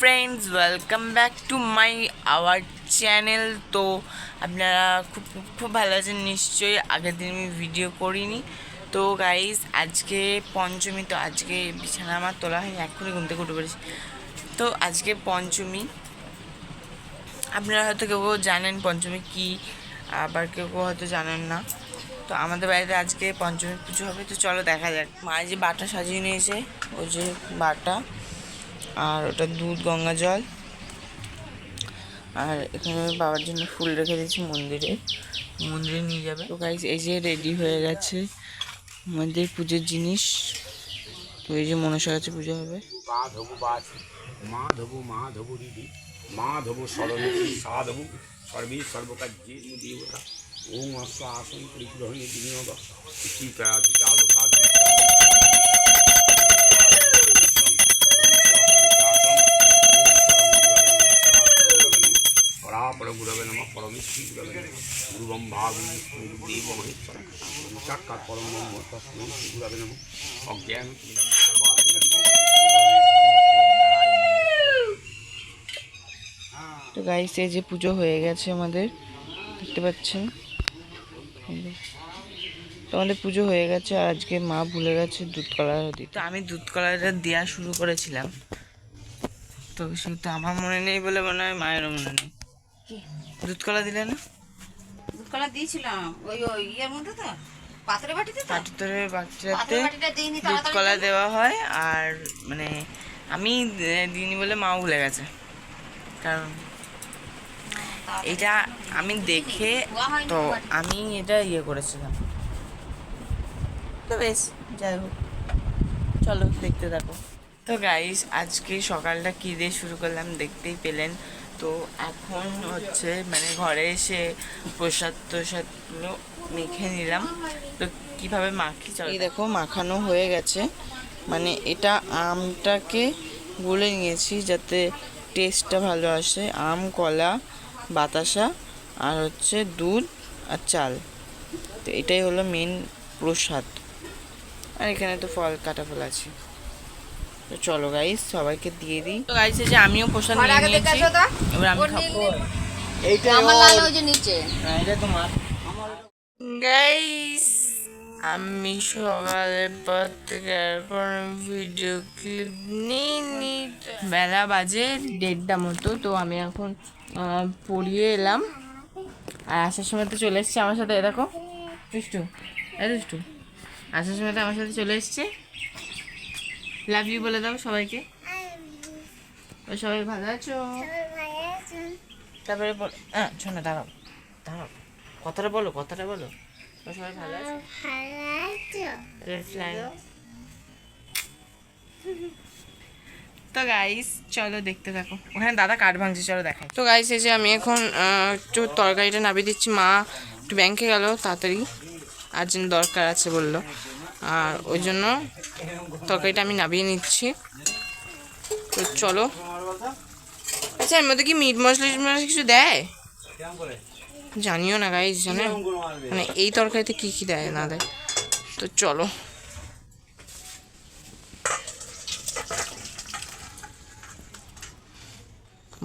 Friends welcome back to my our channel তো আপনারা খুব খুব ভালো আছেন নিশ্চয়ই। আগের দিন আমি ভিডিও করিনি। তো গাইস আজকে পঞ্চমী, তো আজকে বিছানা আমার তোলা হয়নি এক্ষুনি ঘুম থেকে উঠে পড়েছি। তো আজকে পঞ্চমী। আপনারা হয়তো কেউ কেউ জানেন পঞ্চমী কী, আবার কেউ কেউ হয়তো জানেন না। তো আমাদের বাড়িতে আজকে পঞ্চমী পুজো হবে। তো চলো দেখা যাক। মা যে বাটা সাজিয়ে নিয়েছে, ওই যে বাটা। আর ওটা দুধ, গঙ্গা জল। আর এখানে বাবার জন্য ফুল রেখে দিয়েছি মন্দিরে। মন্দিরে নিয়ে যাবে। তো গাইজ এই যে রেডি হয়ে গেছে আমাদের পুজোর জিনিস। তো এই যে মনসা গাছে পুজো হবে। মাধবু মাধবু দিদি মাধবু সরণী সাধবু, সর্বে সর্বকার্যে দেবতা। ওম অস্ব আসন পরিগ্রহণে বিনিয়োগ। সাক্ষাৎ পরম ব্রহ্ম অজ্ঞান তো গাইস এই যে পুজো হয়ে গেছে আমাদের, দেখতে পাচ্ছেন? তো আমাদের পুজো হয়ে গেছে, আর আজকে মা ভুলে গেছে দুধ কলা দিতে। তো আমি দুধ কলাটা দেওয়া শুরু করেছিলাম। তো সেটা আমার মনে নেই বলে মনে হয় মায়েরও মনে নেই। দুধ কলা দিলে না? দুধকলা দিয়েছিলাম। ওই ওই ইয়ের মধ্যে তো? বাটিতে তো? দুধ কলা দেওয়া হয় আর মানে আমি দিইনি বলে ভুলে গেছে। কারণ এটা আমি দেখে তো আমি এটা ইয়ে করেছিলাম। তো বেশ যাই হোক। চলো দেখতে থাকো। তো গাইস আজকে সকালটা কী দিয়ে শুরু করলাম দেখতেই পেলেন। তো এখন হচ্ছে মানে ঘরে এসে প্রসাদ প্রসাদগুলো মেখে নিলাম। তো কীভাবে মাখি? চলো এই দেখো। মাখানো হয়ে গেছে। মানে এটা আমটাকে গুলে নিয়েছি যাতে টেস্টটা ভালো আসে। আম কলা বাতাসা আর হচ্ছে দুধ আর চাল। তো এটাই হলো মেন প্রসাদ। আর এখানে তো ফল কাটা ফল আছে। তো চলো গাইস সবাইকে দিয়ে দিই। তো গাইস এই যে আমিও প্রসাদ ঘরে নিয়ে নিয়েছি। এবার আমি খাব। এইটা আমার লাল ওই যে নিচে। না, এটা তোমার গাইস আমি সকালের পর থেকে আর কোনো ভিডিও ক্লিপ নিইনি বেলা বাজে দেড়টা মতো তো আমি এখন পড়িয়ে এলাম। আর আসার সময় তো চলে এসছে আমার সাথে এ দেখো। দুষ্টু এ দুষ্টু। আসার সময় তো আমার সাথে চলে এসছে। লাভ ইউ বলে দাও সবাইকে। ও সবাই ভালো আছো? তারপরে বল হ্যাঁ শোনো দাঁড়াও দাঁড়াও। কথাটা বলো কথাটা বলো। ও সবাই ভালো আছে. তো গাইস চলো দেখতে থাকো। ওখানে দাদা কাঠ ভাঙছে চলো দেখাই। তো গাইস এই যে আমি এখন একটু তরকারিটা নামিয়ে দিচ্ছি। মা একটু ব্যাংকে গেল তাড়াতাড়ি। আর্জেন্ট দরকার আছে বলল। আর ওই জন্য তরকারিটা আমি নামিয়ে নিচ্ছি। তো চলো। আচ্ছা এর মধ্যে কি মিট মশলা কিছু দেয়? জানিও না গাইস জানে? মানে এই তরকারিতে কি কি দেয়, না দেয়? তো চলো।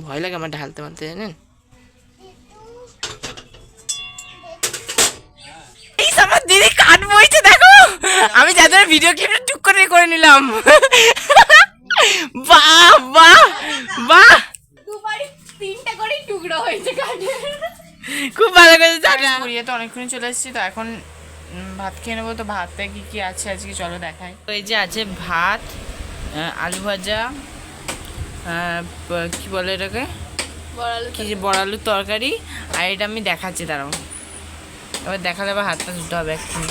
ভয় লাগে আমার ঢালতে মারতে, জানেন? ভিডিও ক্লিপটা টুক করে করে নিলাম। বাহ বাহ বাহ। দুবারই তিনটা করে টুকরো হয়েছে কাঠে খুব ভালো করে জানি পুরিয়ে তো অনেকক্ষণ চলে এসেছি তো এখন ভাত খেয়ে নেব তো ভাতে কি কি আছে আজকে চলো দেখাই। তো এই যে আছে ভাত আলু ভাজা কি বলে এটাকে? কি যে বড় আলুর তরকারি আর এটা আমি দেখাচ্ছি দাঁড়াও। এবার দেখালে আবার হাতটা ধুতে হবে এক্ষুনি।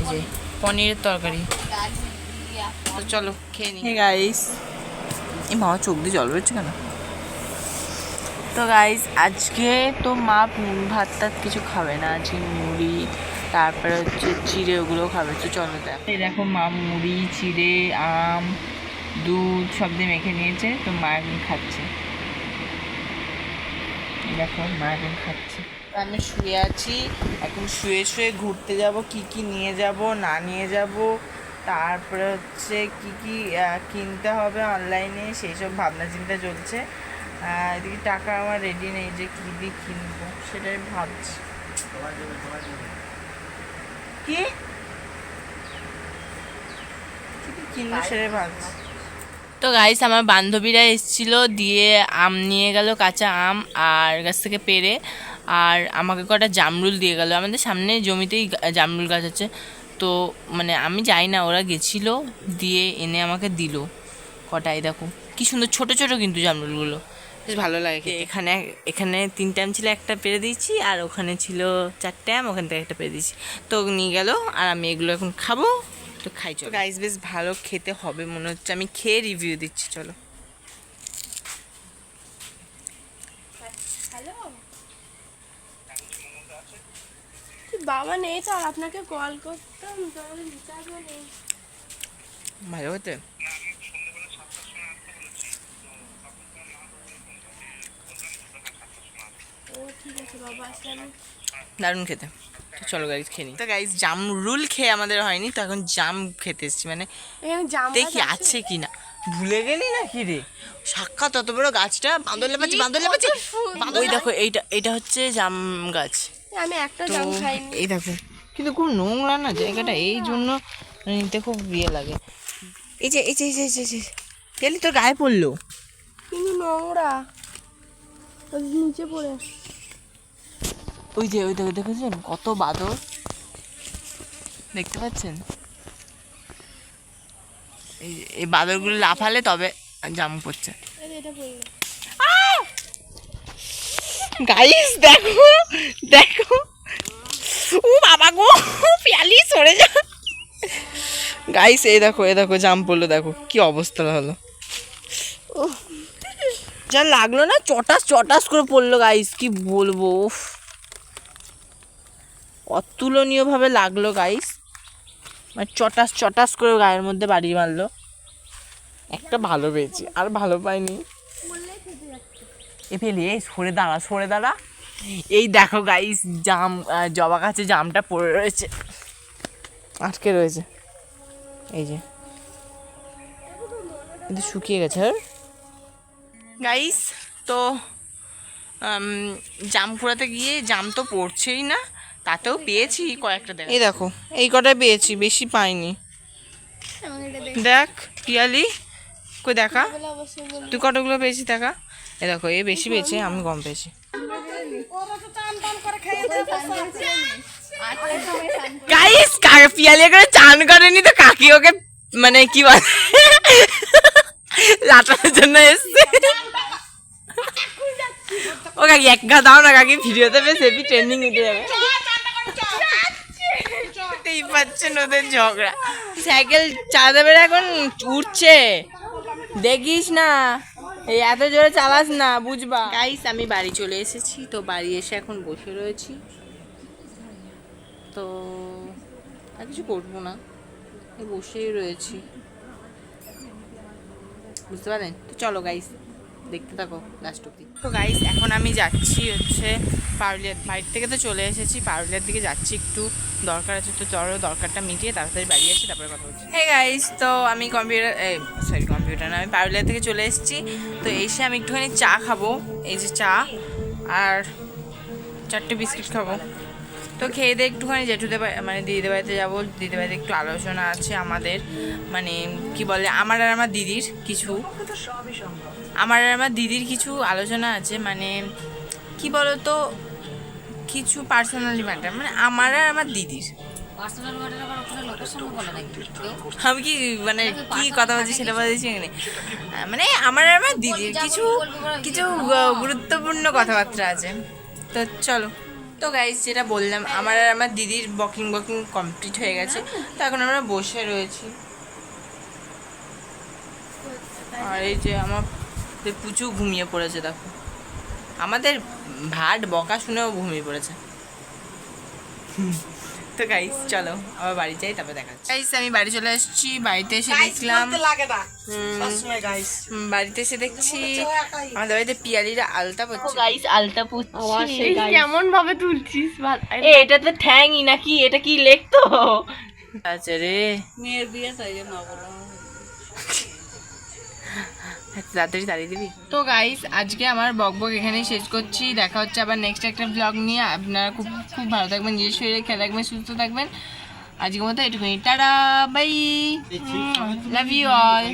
এই যে পনিরের তরকারি। তো চলো খেয়ে নিই। গাইস এই মামা চোখ দিয়ে জল বেরোচ্ছে কেন? তো গাইস আজকে তো মা ভাত টাত কিছু খাবে না। আজকে মুড়ি তারপরে হচ্ছে চিড়ে ওগুলো খাবে। তো চলো দেখ। এই দেখো মা মুড়ি চিড়ে আম দুধ সব দিয়ে মেখে নিয়েছে। তো মা এখন খাচ্ছে। দেখো মা এখন খাচ্ছে। আমি শুয়ে আছি। এখন শুয়ে শুয়ে ঘুরতে যাব, কি কি নিয়ে যাব, না নিয়ে যাব। তারপরে হচ্ছে কি কি কিনতে হবে অনলাইনে, সেই সব ভাবনা চিন্তা চলছে। এদিকে টাকা আমার রেডি নেই যে কী দিয়ে কিনবো, সেটাই ভাবছি। কি? কিনবো সেটাই ভাবছি। তো গাইস আমার বান্ধবীরা এসেছিল, দিয়ে আম নিয়ে গেল, কাঁচা আম, আর গাছ থেকে পেরে। আর আমাকে কটা জামরুল দিয়ে গেল। আমাদের সামনে জমিতেই জামরুল গাছ আছে। তো মানে আমি যাই না ওরা গেছিল দিয়ে এনে আমাকে দিল কটাই দেখো। কি সুন্দর ছোট ছোট কিন্তু জামরুলগুলো। বেশ ভালো লাগে। এখানে এখানে তিনটে আম ছিল একটা পেরে দিয়েছি আর ওখানে ছিল চারটে আম ওখান থেকে একটা পেরে দিয়েছি। তো নিয়ে গেল আর আমি এগুলো এখন খাব তো খাই চলো। গাইস বেশ ভালো খেতে হবে মনে হচ্ছে। আমি খেয়ে রিভিউ দিচ্ছি চলো। বাবা নেই তো আর আপনাকে কল করতাম তাহলে রিচার্জও নেই। ভালো হতে দারুণ খেতে। তো চলো গাইস খেয়ে নিই। তো গাইস জামরুল খেয়ে আমাদের হয়নি তো এখন জাম খেতে এসেছি। মানে দেখি আছে। কি না ভুলে গেলি না কি রে? সাক্ষাৎ অত বড় গাছটা বাঁদর লেপাচ্ছে বাঁদর লেপাচ্ছে ওই দেখো এইটা এটা হচ্ছে জাম গাছ। আমি একটা জাম খাইনি। এই দেখো কিন্তু খুব নোংরা না জায়গাটা এই জন্য নিতে খুব ইয়ে লাগে। এই যে এই যে এই যে এই যে, গেলি তোর গায়ে পড়ল। কিন্তু নোংরা। নিচে পড়ে। ওই যে ওই দেখো দেখেছেন? কত বাদর। দেখতে পাচ্ছেন? এই বাদরগুলো লাফালে তবে জাম পড়ছে। এটা পড়ল। গাইস দেখো দেখো। ও বাবা গো পিয়ালি সরে যা। গাইস এই দেখো এই দেখো জাম পড়ল দেখো কি অবস্থা হলো। যা লাগল না চটাস চটাস করে পড়ল গাইস কি বলব। অতুলনীয়ভাবে লাগল গাইস মানে চটাস চটাস করে গায়ের মধ্যে বাড়ি মারলো। একটা ভালো পেয়েছি আর ভালো পাইনি। এ ফেলি এই সরে দাঁড়া সরে দাঁড়া। এই দেখো গাইস জাম জবা গাছে জামটা পড়ে রয়েছে। আটকে রয়েছে। এই যে। কিন্তু শুকিয়ে গেছে গাইস তো জাম কুড়াতে গিয়ে জাম তো পড়ছেই না তাতেও পেয়েছি কয়েকটা দেখ। এই দেখো এই কটাই পেয়েছি বেশি পাইনি। দেখ দেখ পিয়ালি কই দেখা? তুই কতগুলো পেয়েছি দেখা? এ দেখো, এ বেশি পেয়েছে, আমি কম পেয়েছি। করে চান করেনি তো কাকি ওকে মানে কি বলে? জন্য এসছে। ও কাকি, এক দাও না কাকি ওদের ঝগড়া। সাইকেল চালাতে পেরে এখন উঠছে। দেখিস না। এই, এত জোরে চালাস না, বুঝবা। গাইস আমি বাড়ি চলে এসেছি, তো বাড়ি এসে এখন বসে রয়েছি। তো আর কিছু করব না বসেই রয়েছি। বুঝতে পারেন তো চলো গাইস দেখতে থাকো লাস্ট অব্দি তো গাইস এখন আমি যাচ্ছি হচ্ছে পারুলিয়ার বাড়ির থেকে তো চলে এসেছি, পারুলিয়ার দিকে যাচ্ছি একটু। দরকার আছে তো চলো দরকারটা মিটিয়ে তাড়াতাড়ি বাড়ি আসি, তারপরে কথা বলছি। হ্যাঁ গাইস তো আমি কম্পিউটার সরি কম্পিউটার না, আমি পারুলিয়া থেকে চলে এসেছি। তো এসে আমি একটুখানি চা খাব, এই যে চা আর চারটে বিস্কিট খাব। তো খেয়ে দিয়ে একটুখানি জেঠুদের মানে দিদিদের বাড়িতে যাব। দিদিদের বাড়িতে একটু আলোচনা আছে আমাদের। মানে কি বলে, আমার আর আমার দিদির কিছু। আমার আর আমার দিদির কিছু আলোচনা আছে মানে কি বলতো কিছু পার্সোনালি ম্যাটার মানে আমার আর আমার দিদির। আমি কি মানে কি কথা বলছি সেটা বলছি মানে আমার আর আমার দিদির কিছু কিছু গুরুত্বপূর্ণ কথাবার্তা আছে। তো চলো। তো গাইজ যেটা বললাম আমার আর আমার দিদির বকিং বকিং কমপ্লিট হয়ে গেছে। তো এখন আমরা বসে রয়েছি। আর এই যে আমার পুচু ঘুমিয়ে পড়েছে দেখো। আমাদের ভাট বকা শুনেও ঘুমিয়ে পড়েছে। তো গাইস চলো আবার বাড়ি যাই তারপর দেখা গাইস আমি বাড়ি চলে এসেছি বাড়িতে এসে দেখলাম। বাড়িতে এসে দেখছি। আমাদের বাড়িতে পিয়ালিরা আলতা পড়ছে গাইস আলতা পড়ছে কেমন ভাবে তুলছিস এ এটা তো ঠ্যাংই নাকি? এটা কি লেখ তো? আচ্ছা রে। মেয়ের বিয়ে তাই জন্য তাড়াতাড়ি তাড়িয়ে দিবি। তো গাইস আজকে আমার বক বক এখানেই শেষ করছি। দেখা হচ্ছে আবার নেক্সট একটা ব্লগ নিয়ে। আপনারা খুব খুব ভালো থাকবেন নিজের শরীরে খেয়াল রাখবেন সুস্থ থাকবেন। আজকের মতো এটুকুনি। Tata bye love you all